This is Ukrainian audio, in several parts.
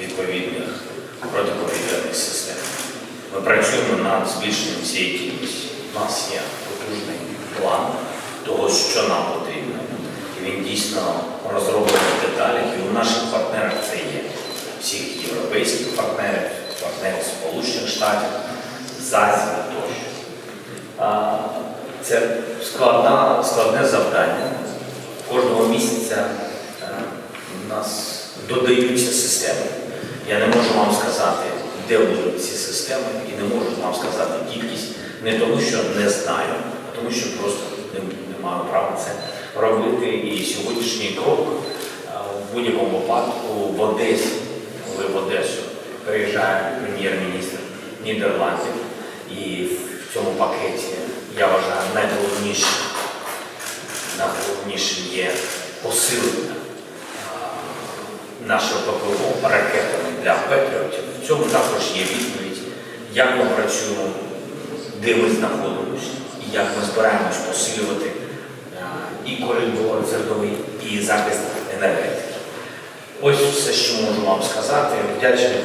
відповідних протиповітряних систем. Ми працюємо над збільшенням цієї кількості. У нас є потужний план того, що нам потрібно. І він дійсно розроблений в деталях, і у наших партнерах це є. Всіх європейських партнерів, партнерів Сполучених Штатів, з Азії тощо. Це складна, складне завдання. Кожного місяця е, у нас додаються системи. Я не можу вам сказати, де будуть ці системи, і не можу вам сказати кількість не тому, що не знаю, а тому, що просто не, не маю права це робити. І сьогоднішній крок е, в будь-якому випадку в Одесі, коли в Одесу приїжджає прем'єр-міністр Нідерландів, і в цьому пакеті я вважаю найголовніше найголовнішим є посилення нашого ППО ракетами для В цьому також є відповідь, як ми працюємо, де ми знаходимося, і як ми збираємось посилювати і коридор зерновий, і захист енергетики. Ось все, що можу вам сказати. Вдячний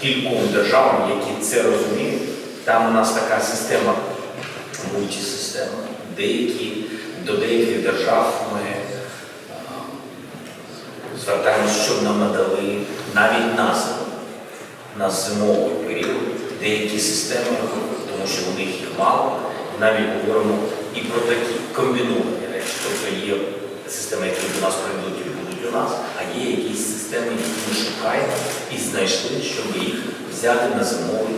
кільком державам, які це розуміють. Там у нас така система мультисистема. Деякі, до деяких держав ми е, звертаємося, щоб нам надали навіть на зиму, на зимовий період деякі системи, тому що у них їх мало. Навіть говоримо і про такі комбіновані речі. Тобто є системи, які до нас прийдуть і будуть у нас, а є якісь системи, які ми шукаємо і знайшли, щоб їх взяти на зимовий.